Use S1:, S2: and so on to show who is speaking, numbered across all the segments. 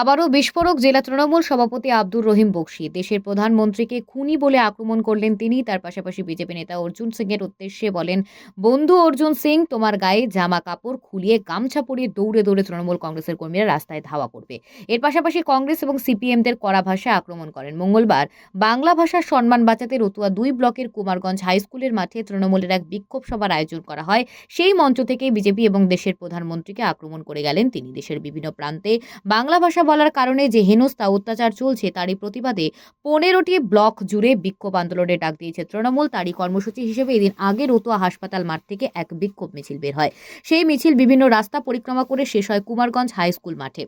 S1: আবারও বিস্ফোরক জেলা তৃণমূল সভাপতি আব্দুর রহিম বক্সি। দেশের প্রধানমন্ত্রীকে খুনি বলে আক্রমণ করলেন তিনি। তার পাশাপাশি বিজেপি নেতা অর্জুন সিং এর উদ্দেশ্যে বলেন, বন্ধু অর্জুন সিং, তোমার গায়ে জামা কাপড় খুলিয়ে গামছা পরিয়ে দৌড়ে দৌড়ে তৃণমূল কংগ্রেসের কর্মীরা রাস্তায় ধাওয়া করবে। এর পাশাপাশি কংগ্রেস এবং সিপিএমদের কড়া ভাষায় আক্রমণ করেন। মঙ্গলবার বাংলা ভাষার সম্মান বাঁচাতে রতুয়া দুই ব্লকের কুমারগঞ্জ হাইস্কুলের মাঠে তৃণমূলের এক বিক্ষোভ সভার আয়োজন করা হয়। সেই মঞ্চ থেকেই বিজেপি এবং দেশের প্রধানমন্ত্রীকে আক্রমণ করে গেলেন তিনি। দেশের বিভিন্ন প্রান্তে বাংলা ভাষা বলার কারণে যে হেনস্থা অত্যাচার চলছে, তারই প্রতিবাদে পনেরোটি ব্লক জুড়ে বিক্ষোভ আন্দোলনের ডাক দিয়েছে তৃণমূল। তারই কর্মসূচি হিসেবে এদিন আগে রতুয়া হাসপাতাল মাঠ থেকে এক বিক্ষোভ মিছিল বের হয়। সেই মিছিল বিভিন্ন রাস্তা পরিক্রমা করে শেষ হয় কুমারগঞ্জ হাই স্কুল মাঠে।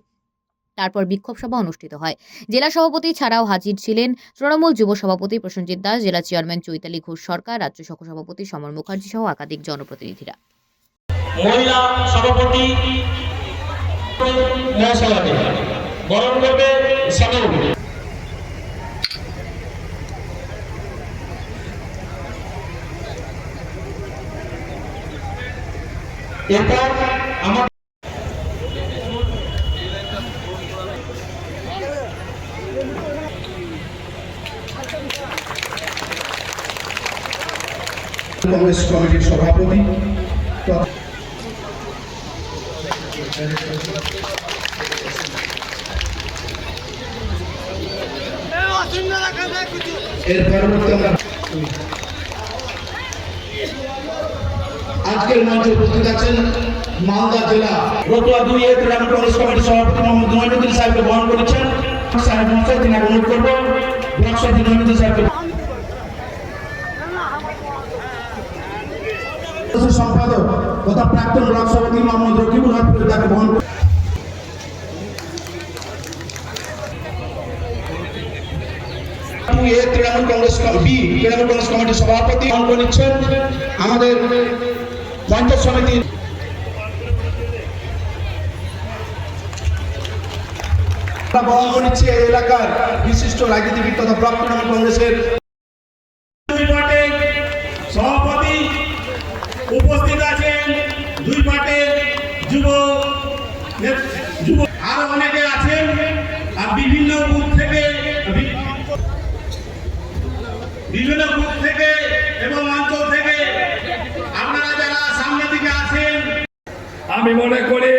S1: তারপর বিক্ষোভ সভা অনুষ্ঠিত হয়। জেলা সভাপতি ছাড়াও হাজির ছিলেন তৃণমূল যুব সভাপতি প্রসেনজিৎ দাস, জেলা চেয়ারম্যান চৈতালি ঘোষ সরকার, রাজ্য সহ সভাপতি সমর মুখার্জি সহ একাধিক জনপ্রতিনিধিরা।
S2: মহিলা সভাপতি। বরণ করবে সাগর এরপর আমার
S3: কংগ্রেস কমিটির সভাপতি আজকের মঞ্চে উপস্থিত আছেন মালদা জেলা
S2: রতুয়া দুই কংগ্রেস কমিটির সভাপতি মোহাম্মদ সাহেবকে বহন করেছেন। সাহেব মহাশয়, তিনি অনুরোধ করব, ব্লক সভাপতি সাহেবকে
S3: সম্পাদক তথা প্রাক্তন ব্লক সভাপতি মোহাম্মদ রকিবুল হক তাকে বহন করে
S2: এ তৃণমূল কংগ্রেস বি, তৃণমূল কংগ্রেস কমিটির সভাপতি অঙ্ক নিচ্ছেন। আমাদের পঞ্চায়েত সমিতির
S3: এলাকার বিশিষ্ট রাজনীতিবিদ তথা
S2: উপস্থিত আছেন। দুই পার্টির যুব নেত- যুব আরও অনেকে আছেন আর বিভিন্ন বুথ থেকে বি- বিভিন্ন গ্রুপ থেকে এবং অঞ্চল থেকে আপনারা যারা সামনে দিকে আছেন,
S4: আমি মনে করি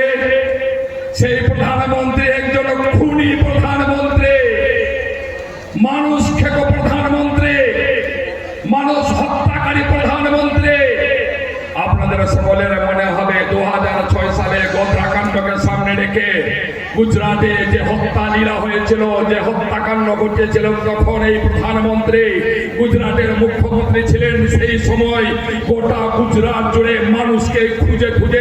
S4: সেই প্রধানমন্ত্রী একজন খুনি প্রধানমন্ত্রী, মানুষ খেক প্রধানমন্ত্রী, মানুষ হত্যাকারী প্রধানমন্ত্রী। আপনাদের সকলের দু সালে গোত্রাকাণ্ডকে সামনে রেখে গুজরাটে যে হত্যা লীলা হয়েছিল, যে হত্যাকাণ্ড ঘটেছিল, তখন এই প্রধানমন্ত্রী গুজরাটের মুখ্যমন্ত্রী ছিলেন। সেই সময় গোটা গুজরাট জুড়ে মানুষকে খুঁজে খুঁজে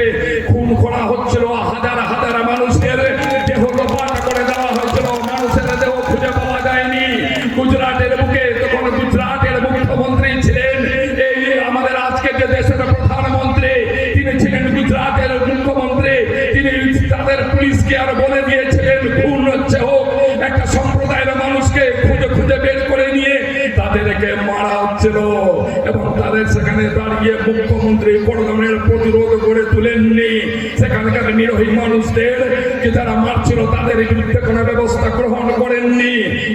S4: তাদের সেখানে দাঁড়িয়ে মুখ্যমন্ত্রী বড় ধরনের প্রতিরোধ করে তুলেননি। সেখানকার নিরীহ মানুষদের যে যারা মারছিল, তাদের বিরুদ্ধে কোনো ব্যবস্থা গ্রহণ করেননি।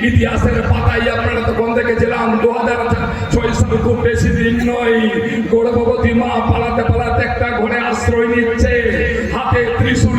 S4: ইতিহাসের পাতায় আপনারা তখন দেখেছিলাম দু হাজার ছয় সাল খুব বেশি দিন নয়। গর্ভবতী মা পালাতে পালাতে একটা ঘরে আশ্রয় নিচ্ছে। হাতে ত্রিশূল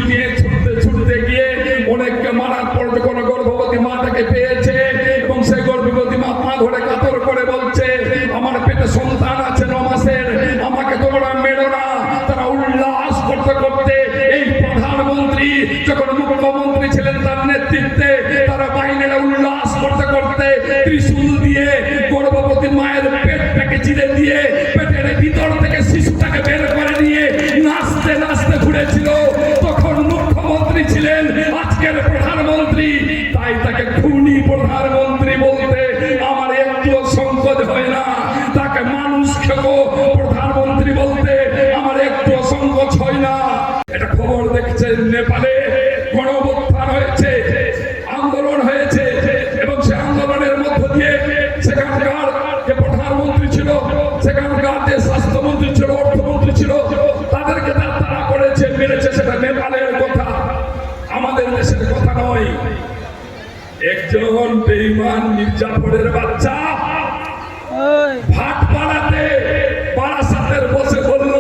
S4: একজন বেইমান মির্জাফরের বাচ্চা ভাট পাড়াতে বারাসাতের বসে বলল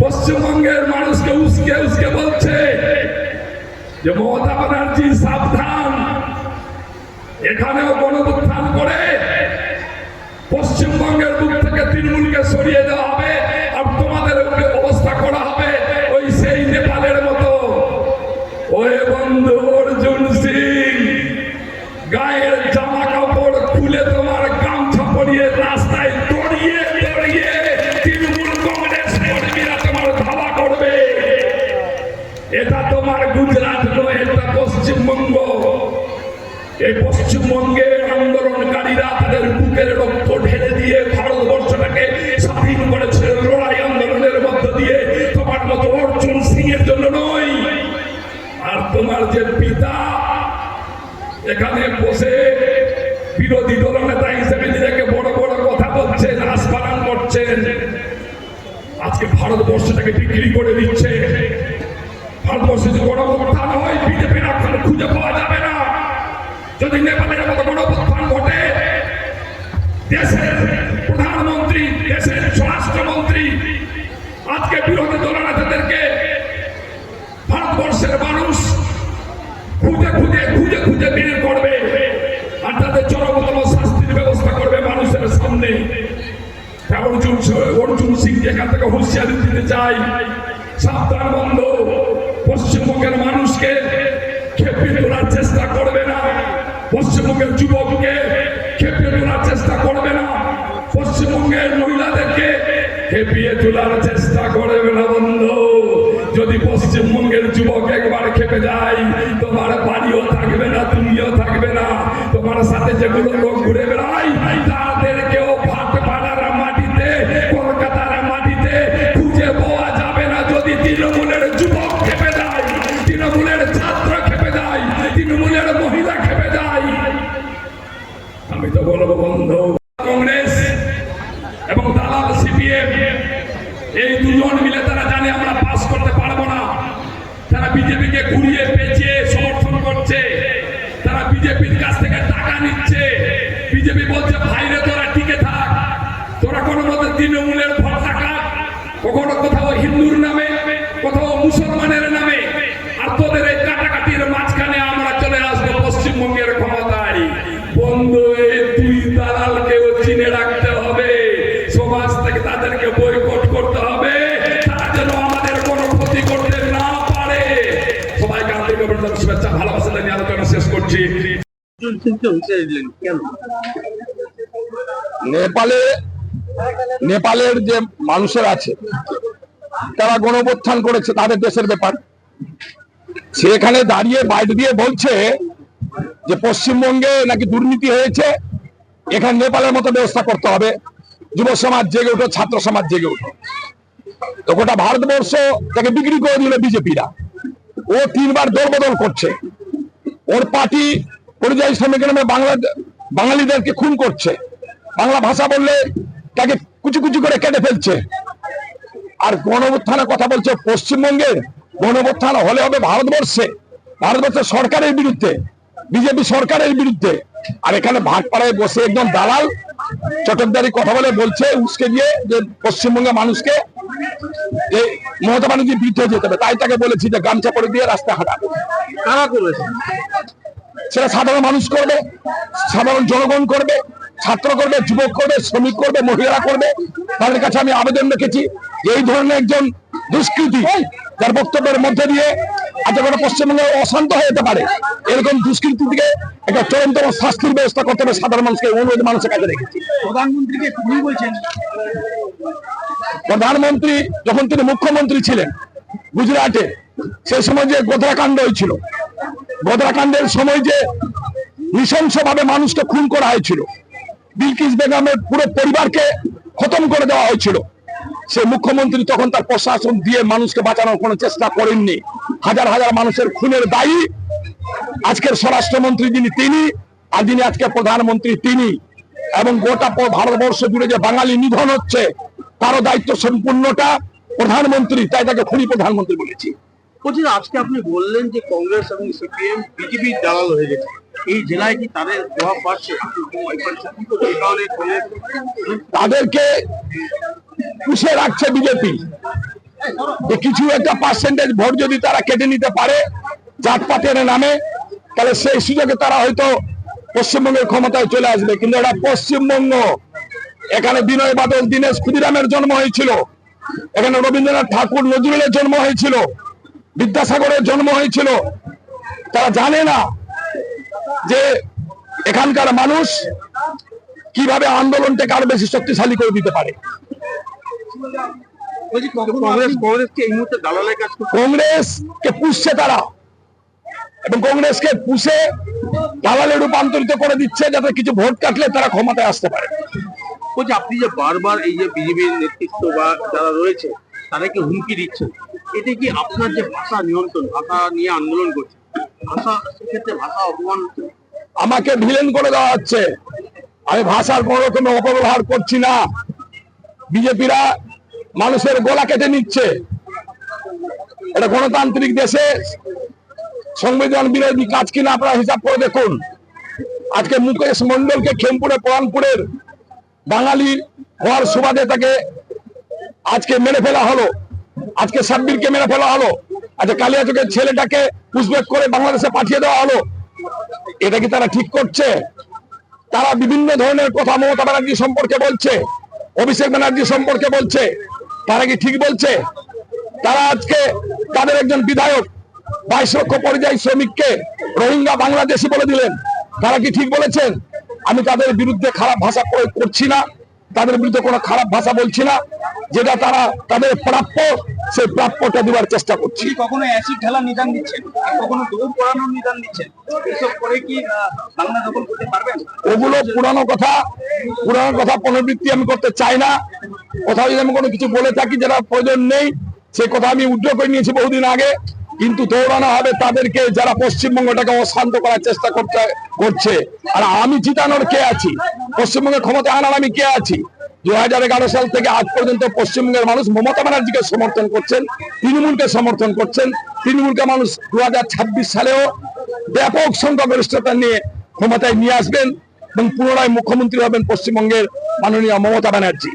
S4: পশ্চিমবঙ্গের মানুষকে উস্কে উস্কে বলছে যে মমতা ব্যানার্জি সাবধান। এখানেও গণবুত্থান গুজরাট নয় এটা পশ্চিমবঙ্গ এই পশ্চিমবঙ্গের আন্দোলনকারীরা তাদের বুকের রক্ত ঢেলে দিয়ে ভারতবর্ষটাকে স্বাধীন করেছে লড়াই আন্দোলনের মধ্য দিয়ে তোমার মতো অর্জুন সিং এর জন্য নয় আর তোমার যে পিতা এখানে বসে বিরোধী দলনেতা হিসেবে নিজেকে বড় বড় কথা বলছেন আস্পারান করছেন আজকে ভারতবর্ষটাকে বিক্রি করে দিচ্ছে। ভারতবর্ষে যে গণপ্রধান হয় বিজেপির এখন খুঁজে পাওয়া যাবে না। যদি নেপালের মতো গণপ্রধান ঘটে, দেশের প্রধানমন্ত্রী, দেশের স্বরাষ্ট্রমন্ত্রী, আজকে বিরোধী দলনেতাদেরকে ভারতবর্ষের মানুষ খুঁজে খুঁজে খুঁজে খুঁজে বের করবে আর তাদের চরমতম শাস্তির ব্যবস্থা করবে মানুষের সামনে। অর্জুন অর্জুন সিং এখান থেকে হুঁশিয়ারি দিতে চাই সাবধান বন্ধ। খেপিয়ে তোলার চেষ্টা করবে না। পশ্চিমবঙ্গের যুবককে খেপিয়ে তোলার চেষ্টা করবে না। পশ্চিমবঙ্গের মহিলাদেরকে খেপিয়ে তোলার চেষ্টা করবে না বন্ধ। যদি পশ্চিমবঙ্গের যুবক একবার খেপে যায়, তোমার বাড়িও থাকবে না, তুমিও থাকবে না। তোমার সাথে যেগুলো লোক ঘুরে বেড়ায়, তাদেরকেও
S5: নেপালে, নেপালের যে মানুষের আছে, তারা গণপ্রত্থান করেছে, তাদের দেশের ব্যাপার। সেখানে দাঁড়িয়ে বাইরে দিয়ে বলছে যে পশ্চিমবঙ্গে নাকি দুর্নীতি হয়েছে, এখানে নেপালের মতো ব্যবস্থা করতে হবে। যুব সমাজ জেগে উঠো, ছাত্র সমাজ জেগে উঠো। তো গোটা ভারতবর্ষ তাকে বিক্রি করে দিল বিজেপিরা। ও তিনবার দলবদল করছে। ওর পার্টি পরিযায়ী শ্রমিক নামে বাংলা বাঙালিদেরকে খুন করছে। বাংলা ভাষা বললে তাকে কুচু কুচি করে কেটে ফেলছে। আর গণউত্থানের কথা বলছে পশ্চিমবঙ্গের গণউত্থান হলে হবে ভারতবর্ষে। ভারতবর্ষের সরকারের বিরুদ্ধে, বিজেপি সরকারের বিরুদ্ধে। আর এখানে ভাটপাড়ায় বসে একদম দালাল চটকদারি কথা বলে বলছে, উস্কে দিয়ে যে পশ্চিমবঙ্গের মানুষকে যে মমতা ব্যানার্জির বিরুদ্ধে যেতে হবে। তাই তাকে বলেছি যে গামছা পরে দিয়ে রাস্তা হাঁটাবে
S3: কারা করেছে?
S5: সেটা সাধারণ মানুষ করবে সাধারণ জনগণ করবে ছাত্র করবে যুবক করবে শ্রমিক করবে মহিলারা করবে। তাদের কাছে আমি আবেদন রেখেছি যে এই ধরনের একজন দুষ্কৃতি যার বক্তব্যের মধ্যে দিয়ে আজ কোনো পশ্চিমবঙ্গে অশান্ত হয়ে যেতে পারে এরকম দুষ্কৃতি থেকে একটা চরমতম শাস্তির ব্যবস্থা করতে হবে সাধারণ মানুষকে অনুরোধ মানুষের কাছে রেখেছি।
S3: প্রধানমন্ত্রীকে বলছেন।
S5: প্রধানমন্ত্রী যখন তিনি মুখ্যমন্ত্রী ছিলেন গুজরাটে সেই সময় যে গোধরাকাণ্ড হয়েছিল গোধরাকাণ্ডের সময় যে নৃশংসভাবে মানুষকে খুন করা হয়েছিল, বিলকিস বেগমের পুরো পরিবারকে খতম করে দেওয়া হয়েছিল, সে মুখ্যমন্ত্রী তখন তার প্রশাসন দিয়ে মানুষকে বাঁচানোর কোনো চেষ্টা করেননি। হাজার হাজার মানুষের খুনের দায়ী আজকের স্বরাষ্ট্রমন্ত্রী যিনি তিনি, আর যিনি আজকে প্রধানমন্ত্রী তিনি। এবং গোটা ভারতবর্ষ জুড়ে যে বাঙালি নিধন হচ্ছে, তারও দায়িত্ব সম্পূর্ণটা প্রধানমন্ত্রী, তাই তাকে খুনি প্রধানমন্ত্রী বলেছি।
S6: বলছি আজকে আপনি বললেন যে কংগ্রেস এবং সিপিএম বিজেপির দালাল হয়ে গেছে। এই জেলায় কি তাদের প্রভাব কংগ্রেস
S5: তাদেরকে পুষে রাখছে বিজেপি। কিছু একটা পার্সেন্টেজ ভোট যদি তারা কেটে নিতে পারে, জাতপাতের নামে, তাহলে সেই সুযোগে তারা হয়তো পশ্চিমবঙ্গের ক্ষমতায় চলে আসবে। কিন্তু এটা পশ্চিমবঙ্গ। এখানে বিনয় বাদল, দীনেশ ক্ষুদিরামের জন্ম হয়েছিল। এখানে রবীন্দ্রনাথ ঠাকুর, নজরুলের জন্ম হয়েছিল। বিদ্যাসাগরের জন্ম হয়েছিল। তারা জানে না যে এখানকার মানুষ কীভাবে আন্দোলনটাকে আরও বেশি শক্তিশালী করে দিতে পারে।
S6: বলছি কংগ্রেস কংগ্রেস কি এই মুহূর্তে দালালের কাজ করছে।
S5: কংগ্রেস কে পুষছে তারা। এবং কংগ্রেসকে পুষে দালালে রূপান্তরিত করে দিচ্ছে যাতে কিছু ভোট কাটলে তারা ক্ষমতায় আসতে পারে।
S6: বলছি আপনি যে বারবার এই যে বিজেপির নেতৃত্ব বা যারা রয়েছে তাদেরকে হুমকি দিচ্ছেন এতে কি আপনার যে ভাষা নিয়ন্ত্রণ, ভাষা নিয়ে আন্দোলন করছে, ভাষা সেক্ষেত্রে ভাষা অপমান
S5: আমাকে ভিলেন করে দেওয়া হচ্ছে। আমি ভাষার কোন রকমের অপব্যবহার করছি না। বিজেপিরা মানুষের গলা কেটে নিচ্ছে। এটা গণতান্ত্রিক দেশে সংবিধান বিরোধী কাজ কিনা আপনারা হিসাব করে দেখুন। আজকে মুকেশ মন্ডলকে খেমপুরে পরানপুরের বাঙালি হওয়ার সুবাদে তাকে আজকে মেরে ফেলা হলো। আজকে সাব্বিরকে মেরে ফেলা হলো। আজকে কালিয়াচকের ছেলেটাকে পুষবেক করে বাংলাদেশে পাঠিয়ে দেওয়া হলো। এটা কি তারা ঠিক করছে? তারা বিভিন্ন ধরনের কথা মমতা ব্যানার্জি সম্পর্কে বলছে, অভিষেক ব্যানার্জি সম্পর্কে বলছে। তারা কি ঠিক বলছে? তারা আজকে তাদের একজন বিধায়ক, বাইশ লক্ষ পরিযায়ী শ্রমিককে রোহিঙ্গা বাংলাদেশি বলে দিলেন। তারা কি ঠিক বলেছেন? আমি তাদের বিরুদ্ধে খারাপ ভাষা প্রয়োগ করছি না। তাদের বিরুদ্ধে কোনো খারাপ ভাষা বলছি না যেটা তারা তাদের প্রাপ্য সেই প্রাপ্যটা দেওয়ার চেষ্টা করছি।
S6: কখনো অ্যাসিড ঢালার নিদান দিচ্ছেন? কখনো দৌড় পড়ানোর নিদান দিচ্ছেন? এসব করে কি বাংলা দখল করতে পারবেন?
S5: ওগুলো পুরানো কথা পুরানো কথা পুনরাবৃত্তি আমি করতে চাই না। কোথাও যদি আমি কোনো কিছু বলে থাকি যেটা প্রয়োজন নেই সে কথা আমি উদ্যোগ করে নিয়েছি বহুদিন আগে। কিন্তু দৌড়ানো হবে তাদেরকে যারা পশ্চিমবঙ্গটাকে অশান্ত করার চেষ্টা করতে করছে। আর আমি জিতানোর কে আছি? পশ্চিমবঙ্গের ক্ষমতা আনার আমি কে আছি? দু হাজার এগারো সাল থেকে আজ পর্যন্ত পশ্চিমবঙ্গের মানুষ মমতা ব্যানার্জিকে সমর্থন করছেন, তৃণমূলকে সমর্থন করছেন। তৃণমূলকে মানুষ দু হাজার ছাব্বিশ সালেও ব্যাপক সংখ্যাগরিষ্ঠতা নিয়ে ক্ষমতায় নিয়ে আসবেন এবং পুনরায় মুখ্যমন্ত্রী হবেন পশ্চিমবঙ্গের মাননীয় মমতা ব্যানার্জি।